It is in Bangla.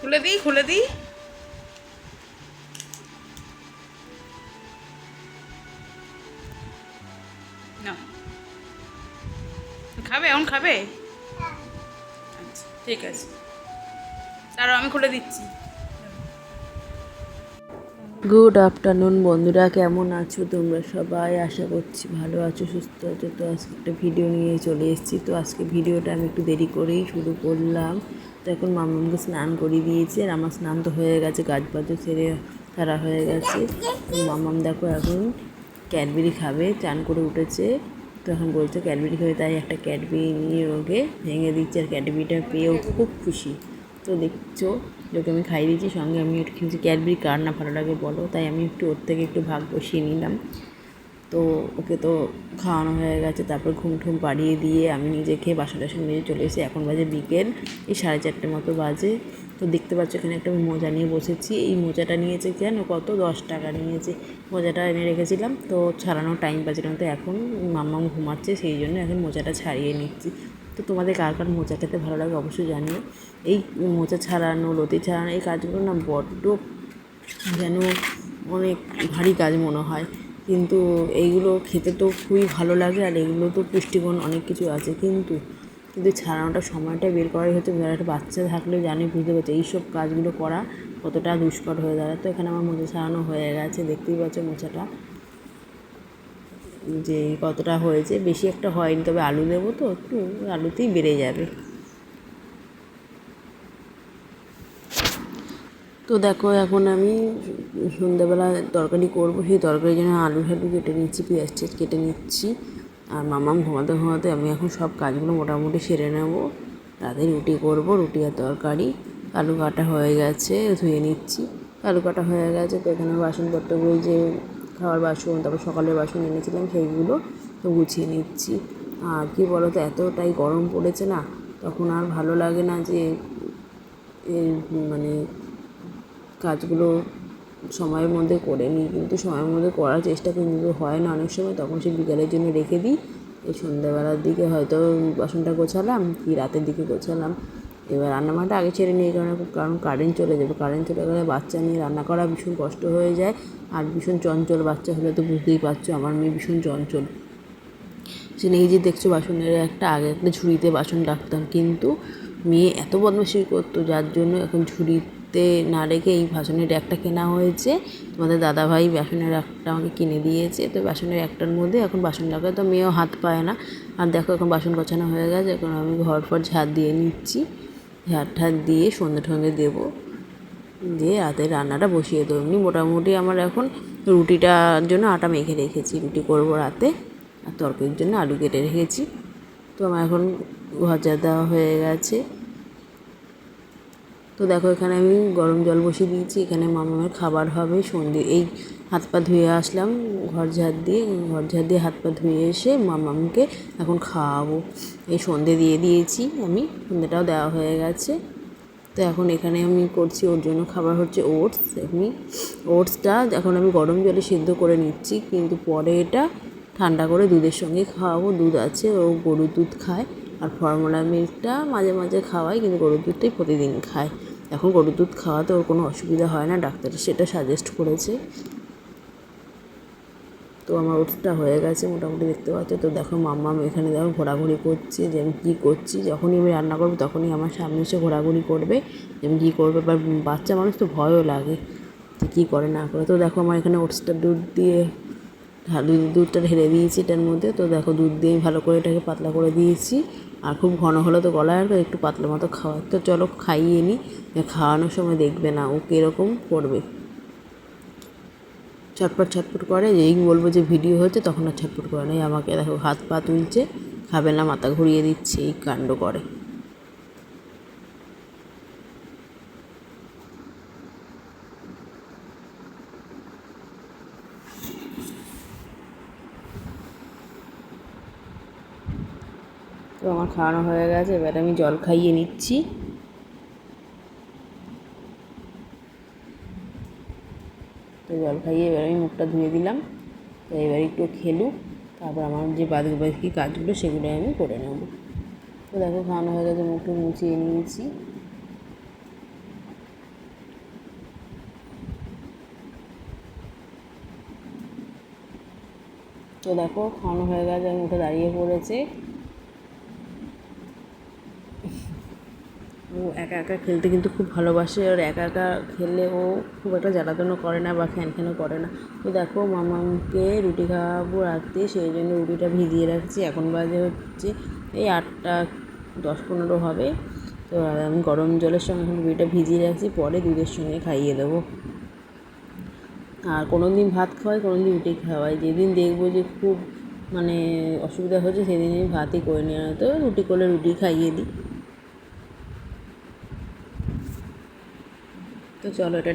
খুলে দিই খুলে দিই। খাবে এখন খাবে? আচ্ছা ঠিক আছে। তারও আমি খুলে দিচ্ছি। গুড আফটারনুন বন্ধুরা, কেমন আছো তোমরা সবাই? আশা করছি ভালো আছো, সুস্থ আছো। তো আজকে একটা ভিডিও নিয়ে চলে এসেছি। তো আজকে ভিডিওটা আমি একটু দেরি করেই শুরু করলাম। তো এখন মামাকে স্নান করিয়ে দিয়েছি আর আমার স্নান তো হয়ে গেছে, গাছ বাজও সেরে সারা হয়ে গেছে। মামাম দেখো এখন ক্যাডবেরি খাবে, চান করে উঠেছে। তো এখন বলছে ক্যাডবেরি খাবে, তাই একটা ক্যাডবেরি নিয়ে ওকে ভেঙে দিচ্ছে আর ক্যাডবেরিটা পেয়েও খুব খুশি। তো দেখছ, ওকে আমি খাইয়ে দিয়েছি, সঙ্গে আমি একটু খেয়েছি। ক্যাডবেরি কার না ভালো লাগে বলো, তাই আমি একটু ওর থেকে একটু ভাগ বসিয়ে নিলাম। তো ওকে তো খাওয়ানো হয়ে গেছে, তারপর ঘুম ঠুম পাড়িয়ে দিয়ে আমি নিজে খেয়ে বাসন টাসন নিয়ে চলে এসেছি। এখন বাজে বিকেল, এই সাড়ে চারটে মতো বাজে। তো দেখতে পাচ্ছ এখানে একটা আমি মোজা নিয়ে বসেছি। এই মোজাটা নিয়েছে কেন? কত? দশ টাকা নিয়েছে। মোজাটা এনে রেখেছিলাম, তো ছাড়ানোর টাইম পাচ্ছিলাম। তো এখন মাম্মাম ঘুমাচ্ছে, সেই জন্য এখন মোজাটা ছাড়িয়ে নিচ্ছি। তো তোমাদের কার কার মোজা খেতে ভালো লাগে অবশ্যই জানিও। এই মোজা ছাড়ানো, লতি ছাড়ানো, এই কাজগুলো না বড্ড যেন অনেক ভারী কাজ মনে হয়। কিন্তু এইগুলো খেতে তো খুবই ভালো লাগে আর এগুলো তো পুষ্টিগুণ অনেক কিছু আছে কিন্তু কিন্তু ছাড়ানোটা সময়টা বের করাই হচ্ছে। যারা একটা বাচ্চা থাকলে জানে, বুঝতে পারছে এইসব কাজগুলো করা কতটা দুষ্কর হয়ে দাঁড়ায়। তো এখানে আমার মোচা ছাড়ানো হয়ে গেছে, দেখতেই পাচ্ছ মোচাটা যে কতটা হয়েছে, বেশি একটা হয়নি, তবে আলু দেবো তো, একটু আলুতেই বেড়ে যাবে। তো দেখো, এখন আমি সন্ধ্যাবেলা তরকারি করব। সেই তরকারির জন্য আলু ঠালু কেটে নিচ্ছি, পেঁয়াজ টেয়াজ কেটে নিচ্ছি। আর মামাম ঘুমাতে ঘুমাতে আমি এখন সব কাজগুলো মোটামুটি সেরে নেব। রাতে রুটি করব, রুটি আর তরকারি। আলু কাটা হয়ে গেছে, ধুয়ে নিচ্ছি। আলু কাটা হয়ে গেছে, তো এখানে বাসনপত্রগুলো যে খাওয়ার বাসন, তারপর সকালের বাসন এনেছিলাম সেইগুলো তো গুছিয়ে নিচ্ছি। আর কি বলো তো এতটাই গরম পড়েছে না, তখন আর ভালো লাগে না যে মানে কাজগুলো সময়ের মধ্যে করে নিই, কিন্তু সময়ের মধ্যে করার চেষ্টা কিন্তু হয় না। অনেক সময় তখন সে বিকালের জন্য রেখে দিই। এই সন্ধ্যাবেলার দিকে হয়তো বাসনটা গোছালাম, কি রাতের দিকে গোছালাম। এবার রান্নাবান্নাটা আগে ছেড়ে নিই, কারণ কারণ কারেন্ট চলে যাবে। কারেন্ট চলে গেলে বাচ্চা নিয়ে রান্না করা ভীষণ কষ্ট হয়ে যায়। আর ভীষণ চঞ্চল বাচ্চা হলে তো বুঝতেই পারছ, আমার মেয়ে ভীষণ চঞ্চল। সে এই যে দেখছ বাসনের একটা, আগে একটা ঝুড়িতে বাসন রাখতাম। কিন্তু মেয়ে এত বদমাশি করতো, যার জন্য এখন ঝুড়িতে না রেখে এই বাসনের একটা কেনা হয়েছে। তোমাদের দাদাভাই বাসনের একটা আমাকে কিনে দিয়েছে। তো বাসনের একটার মধ্যে এখন বাসন রাখা তো মেয়েও হাত পায় না। আর দেখো এখন বাসন গোছানো হয়ে গেছে, এখন আমি ঘর ফর ঝাড় দিয়ে নিচ্ছি। ঝাড় ঠাড় দিয়ে সন্ধে ঠন্ধে দেবো। দিয়ে রাতে রান্নাটা বসিয়ে দেবো। এমনি মোটামুটি আমার এখন রুটিটার জন্য আটা মেখে রেখেছি, রুটি করব রাতে। আর তরকারির জন্য আলু কেটে রেখেছি। তো আমার এখন ভাজা দেওয়া হয়ে গেছে। তো দেখো, এখানে আমি গরম জল বসিয়ে দিয়েছি। এখানে মামামের খাবার হবে, সন্ধে। এই হাত পা ধুয়ে আসলাম, ঘর ঝাড় দিয়ে। ঘর ঝাড় দিয়ে হাত পা ধুয়ে এসে মামামকে এখন খাওয়াবো। এই সন্ধে দিয়ে দিয়েছি আমি সন্ধেটাও দেওয়া হয়ে গেছে। তো এখন এখানে আমি করছি, ওর জন্য খাবার হচ্ছে ওটস। এমনি ওটসটা এখন আমি গরম জলে সিদ্ধ করে নিচ্ছি, কিন্তু পরে এটা ঠান্ডা করে দুধের সঙ্গে খাওয়াবো। দুধ আছে, ও গরুর দুধ খায়। আর ফর্মুলা মিল্কটা মাঝে মাঝে খাওয়াই কিন্তু গরুর দুধটাই প্রতিদিন খায়। এখন গরুর দুধ খাওয়াতে ওর কোনো অসুবিধা হয় না, ডাক্তার সেটা সাজেস্ট করেছে। তো আমার ওটসটা হয়ে গেছে, মোটামুটি দেখতে পাচ্ছ। তো দেখো মাম্মাম এখানে দেখো ঘোরাঘুরি করছে যে আমি কী করছি। যখনই আমি রান্না করব তখনই আমার সামনে এসে ঘোরাঘুরি করবে যে আমি কী করব। এবার বাচ্চা মানুষ তো ভয়ও লাগে যে কী করে না করে। তো দেখো আমার এখানে ওটসটা দুধ দিয়ে দুধটা ঢেলে দিয়েছি এটার মধ্যে। তো দেখো দুধ দিয়ে ভালো করে এটাকে পাতলা করে দিয়েছি। আর খুব ঘন হলে তো গলায় আর একটু পাতলা মতো খাওয়া তো চলো খাইয়ে নিই খাওয়ানোর সময় দেখবে না ও কীরকম করবে। ছটপট ছটপট করে, যেই বলব যে ভিডিও হচ্ছে তখন আর ছটপট করে নেই আমাকে দেখো হাত পা তুলছে, খাবে না, মাথা ঘুরিয়ে দিচ্ছে, এই কাণ্ড করে। তো আমার খাওয়ানো হয়ে গেছে, এবার আমি জল খাইয়ে নিচ্ছি। তো জল খাইয়ে এবার আমি মুখটা ধুয়ে দিলাম। তো এবার একটু খেলুক তারপর আমার যে বাদক বাকি কাজগুলো সেগুলো আমি করে নেব। তো দেখো খাওয়ানো হয়ে গেছে, মুখটা মুছিয়ে নিয়েছি। তো দেখো খাওয়ানো হয়ে গেছে আমি উঠে দাঁড়িয়ে পড়েছে। ও একা একা খেলতে কিন্তু খুব ভালোবাসে আর একা একা খেললে ও খুব একটা জ্বালাতনও করে না বা খ্যান খ্যানও করে না। তো দেখো মামাকে রুটি খাওয়াবো রাখতে, সেই জন্য রুটিটা ভিজিয়ে রাখছি। এখন বাজে হচ্ছে এই আটটা দশ পনেরো হবে। তো আমি গরম জলের সঙ্গে এখন রুটিটা ভিজিয়ে রাখছি, পরে দুধের সঙ্গে খাইয়ে দেবো। আর কোনো দিন ভাত খাওয়াই কোনো দিন রুটি খাওয়াই। যেদিন দেখব যে খুব মানে অসুবিধা হচ্ছে সেদিন আমি ভাতই করে নিয়ে তো রুটি করলে রুটি খাইয়ে দিই। তো চলো এটা